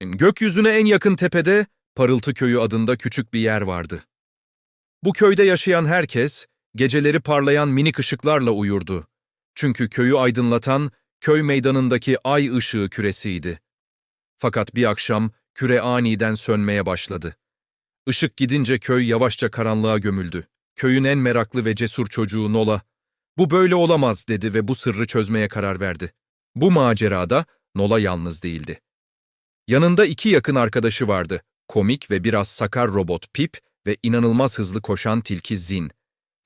Gökyüzüne en yakın tepede Parıltı Köyü adında küçük bir yer vardı. Bu köyde yaşayan herkes geceleri parlayan minik ışıklarla uyurdu. Çünkü köyü aydınlatan köy meydanındaki ay ışığı küresiydi. Fakat bir akşam küre aniden sönmeye başladı. Işık gidince köy yavaşça karanlığa gömüldü. Köyün en meraklı ve cesur çocuğu Nola, bu böyle olamaz dedi ve bu sırrı çözmeye karar verdi. Bu macerada Nola yalnız değildi. Yanında iki yakın arkadaşı vardı. Komik ve biraz sakar robot Pip ve inanılmaz hızlı koşan tilki Zin.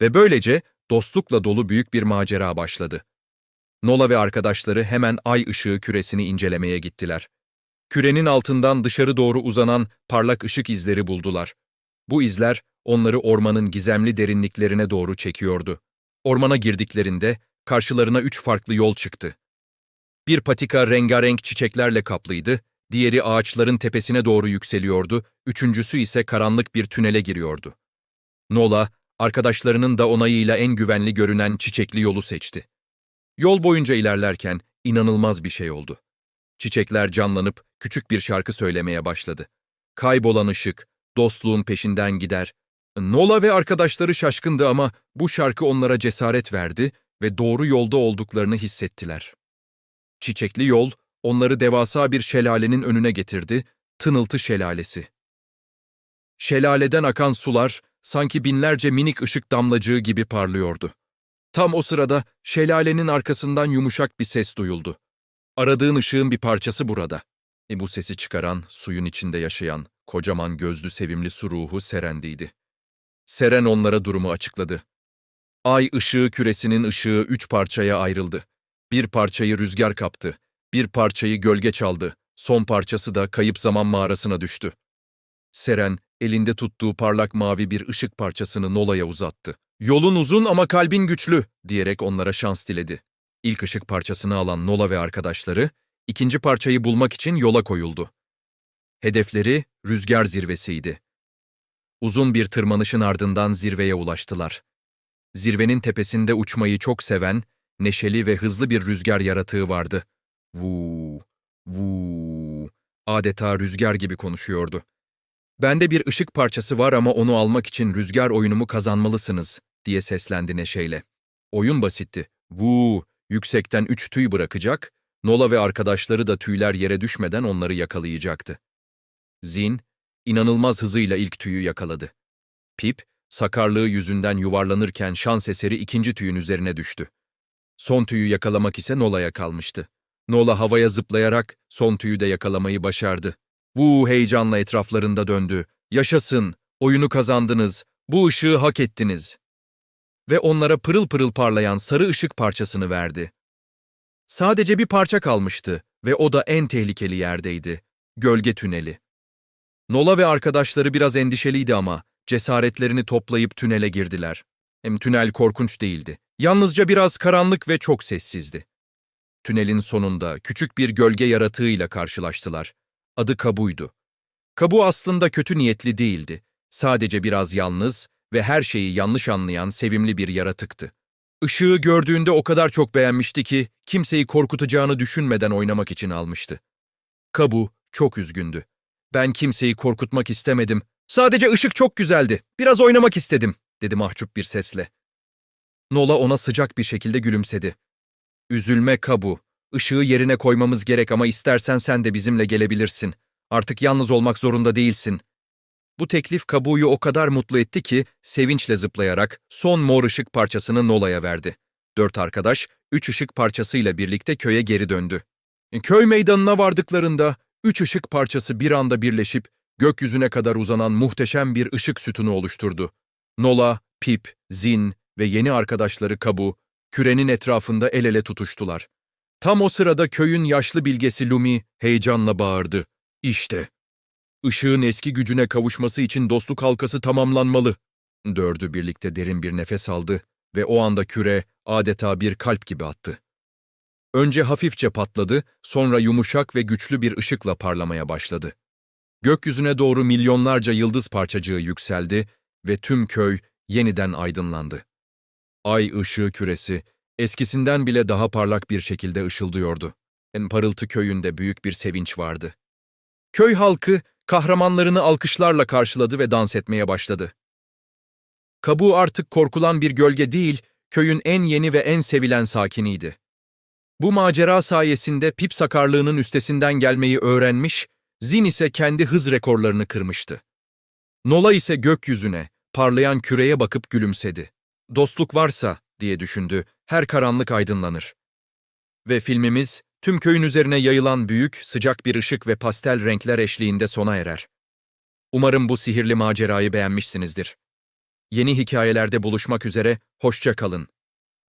Ve böylece dostlukla dolu büyük bir macera başladı. Nola ve arkadaşları hemen ay ışığı küresini incelemeye gittiler. Kürenin altından dışarı doğru uzanan parlak ışık izleri buldular. Bu izler onları ormanın gizemli derinliklerine doğru çekiyordu. Ormana girdiklerinde karşılarına üç farklı yol çıktı. Bir patika rengarenk çiçeklerle kaplıydı, diğeri ağaçların tepesine doğru yükseliyordu, üçüncüsü ise karanlık bir tünele giriyordu. Nola, arkadaşlarının da onayıyla en güvenli görünen çiçekli yolu seçti. Yol boyunca ilerlerken inanılmaz bir şey oldu. Çiçekler canlanıp küçük bir şarkı söylemeye başladı. Kaybolan ışık, dostluğun peşinden gider. Nola ve arkadaşları şaşkındı ama bu şarkı onlara cesaret verdi ve doğru yolda olduklarını hissettiler. Çiçekli yol, onları devasa bir şelalenin önüne getirdi, Tınıltı Şelalesi. Şelaleden akan sular, sanki binlerce minik ışık damlacığı gibi parlıyordu. Tam o sırada şelalenin arkasından yumuşak bir ses duyuldu. Aradığın ışığın bir parçası burada. E bu sesi çıkaran, suyun içinde yaşayan, kocaman gözlü sevimli su ruhu Seren'diydi. Seren onlara durumu açıkladı. Ay ışığı küresinin ışığı üç parçaya ayrıldı. Bir parçayı rüzgar kaptı, bir parçayı gölge çaldı, son parçası da kayıp zaman mağarasına düştü. Seren, elinde tuttuğu parlak mavi bir ışık parçasını Nola'ya uzattı. Yolun uzun ama kalbin güçlü, diyerek onlara şans diledi. İlk ışık parçasını alan Nola ve arkadaşları, ikinci parçayı bulmak için yola koyuldu. Hedefleri rüzgar zirvesiydi. Uzun bir tırmanışın ardından zirveye ulaştılar. Zirvenin tepesinde uçmayı çok seven, neşeli ve hızlı bir rüzgar yaratığı vardı. Vuu, vuu, adeta rüzgar gibi konuşuyordu. Bende bir ışık parçası var ama onu almak için rüzgar oyunumu kazanmalısınız, diye seslendi neşeyle. Oyun basitti. Vuu, yüksekten üç tüy bırakacak, Nola ve arkadaşları da tüyler yere düşmeden onları yakalayacaktı. Zin, inanılmaz hızıyla ilk tüyü yakaladı. Pip, sakarlığı yüzünden yuvarlanırken şans eseri ikinci tüyün üzerine düştü. Son tüyü yakalamak ise Nola'ya kalmıştı. Nola havaya zıplayarak son tüyü de yakalamayı başardı. Wu heyecanla etraflarında döndü. Yaşasın, oyunu kazandınız, bu ışığı hak ettiniz. Ve onlara pırıl pırıl parlayan sarı ışık parçasını verdi. Sadece bir parça kalmıştı ve o da en tehlikeli yerdeydi. Gölge tüneli. Nola ve arkadaşları biraz endişeliydi ama cesaretlerini toplayıp tünele girdiler. Hem tünel korkunç değildi. Yalnızca biraz karanlık ve çok sessizdi. Tünelin sonunda küçük bir gölge yaratığıyla karşılaştılar. Adı Kabu'ydu. Kabu aslında kötü niyetli değildi. Sadece biraz yalnız ve her şeyi yanlış anlayan sevimli bir yaratıktı. Işığı gördüğünde o kadar çok beğenmişti ki kimseyi korkutacağını düşünmeden oynamak için almıştı. Kabu çok üzgündü. Ben kimseyi korkutmak istemedim. Sadece ışık çok güzeldi. Biraz oynamak istedim, dedi mahcup bir sesle. Nola ona sıcak bir şekilde gülümsedi. Üzülme Kabu. Işığı yerine koymamız gerek ama istersen sen de bizimle gelebilirsin. Artık yalnız olmak zorunda değilsin. Bu teklif Kabu'yu o kadar mutlu etti ki sevinçle zıplayarak son mor ışık parçasını Nola'ya verdi. Dört arkadaş, üç ışık parçasıyla birlikte köye geri döndü. Köy meydanına vardıklarında üç ışık parçası bir anda birleşip gökyüzüne kadar uzanan muhteşem bir ışık sütunu oluşturdu. Nola, Pip, Zin ve yeni arkadaşları Kabu, kürenin etrafında el ele tutuştular. Tam o sırada köyün yaşlı bilgesi Lumi heyecanla bağırdı. İşte, ışığın eski gücüne kavuşması için dostluk halkası tamamlanmalı. Dördü birlikte derin bir nefes aldı ve o anda küre adeta bir kalp gibi attı. Önce hafifçe patladı, sonra yumuşak ve güçlü bir ışıkla parlamaya başladı. Gökyüzüne doğru milyonlarca yıldız parçacığı yükseldi ve tüm köy yeniden aydınlandı. Ay ışığı küresi eskisinden bile daha parlak bir şekilde ışıldıyordu. En parıltı köyünde büyük bir sevinç vardı. Köy halkı kahramanlarını alkışlarla karşıladı ve dans etmeye başladı. Kabuğu artık korkulan bir gölge değil, köyün en yeni ve en sevilen sakiniydi. Bu macera sayesinde Pip sakarlığının üstesinden gelmeyi öğrenmiş, Zin ise kendi hız rekorlarını kırmıştı. Nola ise gökyüzüne, parlayan küreye bakıp gülümsedi. Dostluk varsa, diye düşündü, her karanlık aydınlanır. Ve filmimiz, tüm köyün üzerine yayılan büyük, sıcak bir ışık ve pastel renkler eşliğinde sona erer. Umarım bu sihirli macerayı beğenmişsinizdir. Yeni hikayelerde buluşmak üzere, hoşça kalın.